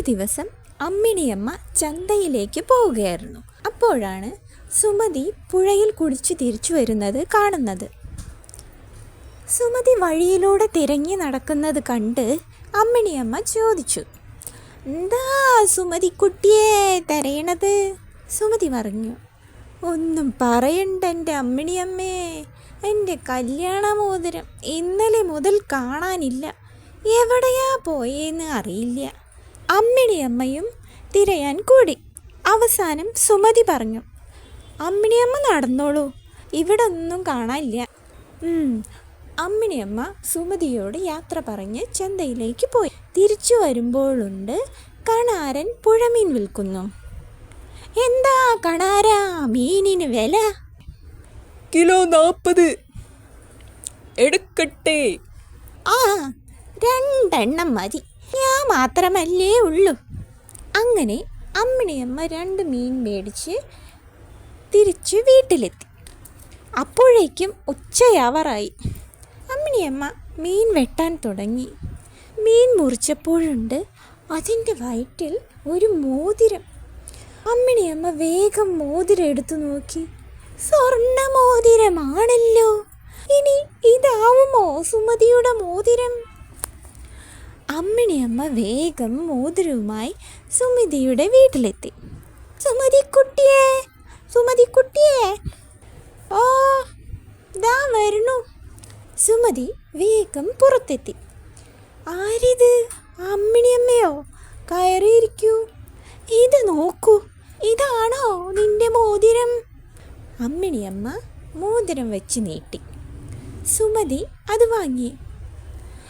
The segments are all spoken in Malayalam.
ഒരു ദിവസം അമ്മിണിയമ്മ ചന്തയിലേക്ക് പോവുകയായിരുന്നു. അപ്പോഴാണ് സുമതി പുഴയിൽ കുടിച്ച് തിരിച്ചു വരുന്നത് കാണുന്നത്. സുമതി വഴിയിലൂടെ തിരങ്ങി നടക്കുന്നത് കണ്ട് അമ്മിണിയമ്മ ചോദിച്ചു എന്താ സുമതി കുട്ടിയെ തരയണത്? സുമതി പറഞ്ഞു ഒന്നും പറയണ്ട എന്റെ അമ്മിണിയമ്മേ. എന്റെ കല്യാണ മോതിരം ഇന്നലെ മുതൽ കാണാനില്ല. എവിടെയാ പോയെന്ന് അറിയില്ല. അമ്മിണിയമ്മയും തിരയാൻ കൂടി. അവസാനം സുമതി പറഞ്ഞു അമ്മിണിയമ്മ നടന്നോളൂ. ഇവിടെ ഒന്നും കാണാനില്ല. അമ്മിണിയമ്മ സുമതിയോട് യാത്ര പറഞ്ഞ് ചന്തയിലേക്ക് പോയി. തിരിച്ചു വരുമ്പോഴുണ്ട് കണാരൻ പുഴമീൻ വിൽക്കുന്നു. എന്താ കണാര? മീനിന് വില? കിലോ നാൽപ്പത് എടുക്കട്ടെ. ആ രണ്ടെണ്ണം മതി. ഞാൻ മാത്രമല്ലേ ഉള്ളൂ. അങ്ങനെ അമ്മിണിയമ്മ രണ്ട് മീൻ മേടിച്ച് തിരിച്ച് വീട്ടിലെത്തി. അപ്പോഴേക്കും ഉച്ചയാവറായി. അമ്മിണിയമ്മ മീൻ വെട്ടാൻ തുടങ്ങി. മീൻ മുറിച്ചപ്പോഴുണ്ട് അതിന്റെ വയറ്റിൽ ഒരു മോതിരം. അമ്മിണിയമ്മ വേഗം മോതിരം എടുത്തു നോക്കി. സ്വർണ മോതിരമാണല്ലോ. ഇനി ഇതാവുമോ സുമതിയുടെ മോതിരം? അമ്മിണിയമ്മ വേഗം മോതിരവുമായി സുമതിയുടെ വീട്ടിലെത്തി. സുമതി കുട്ടിയെ സുമതി കുട്ടിയെ. ഓ ദാ വരുന്നു. സുമതി വേഗം പുറത്തെത്തി. ആരിത്? അമ്മിണിയമ്മയോ കയറിയിരിക്കൂ. ഇത് നോക്കൂ ഇതാണോ നിന്റെ മോതിരം? അമ്മിണിയമ്മ മോതിരം വെച്ച് നീട്ടി. സുമതി അത് വാങ്ങി.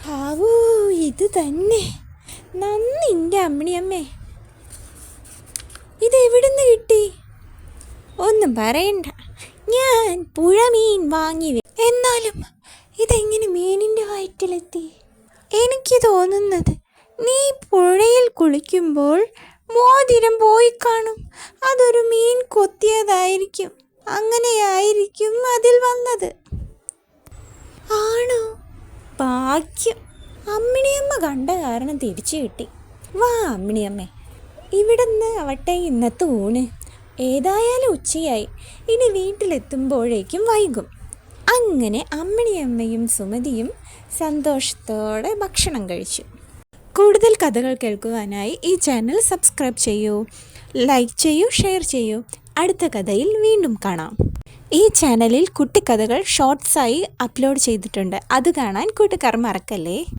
ആവൂ ഇത് തന്നെ. നന്ദിന്റെ അമ്മിണിയമ്മേ. ഇത് എവിടുന്ന് കിട്ടി? ഒന്നും പറയണ്ട. ഞാൻ പുഴ മീൻ വാങ്ങി എന്നാലും ഇതെങ്ങനെ മീനിന്റെ വയറ്റിലെത്തി? എനിക്ക് തോന്നുന്നത് നീ പുഴയിൽ കുളിക്കുമ്പോൾ മോതിരം പോയി കാണും. അതൊരു മീൻ കൊത്തിയതായിരിക്കും. അങ്ങനെയായിരിക്കും അതിൽ വന്നത്. ആണോ? ഭാഗ്യം. അമ്മിണിയമ്മ കണ്ട കാരണം തിരിച്ചു കിട്ടി. വാ അമ്മിണിയമ്മേ. ഇവിടുന്ന് ആവട്ടെ ഇന്നത്തെ ഊണ്. ഏതായാലും ഉച്ചയായി. ഇനി വീട്ടിലെത്തുമ്പോഴേക്കും വൈകും. അങ്ങനെ അമ്മിണിയമ്മയും സുമതിയും സന്തോഷത്തോടെ ഭക്ഷണം കഴിച്ചു. കൂടുതൽ കഥകൾ കേൾക്കുവാനായി ഈ ചാനൽ സബ്സ്ക്രൈബ് ചെയ്യൂ. ലൈക്ക് ചെയ്യൂ ഷെയർ ചെയ്യൂ. അടുത്ത കഥയിൽ വീണ്ടും കാണാം. ഈ ചാനലിൽ കുട്ടിക്കഥകൾ ഷോർട്സായി അപ്ലോഡ് ചെയ്തിട്ടുണ്ട്. അത് കാണാൻ കൂട്ടുകാർ മറക്കല്ലേ?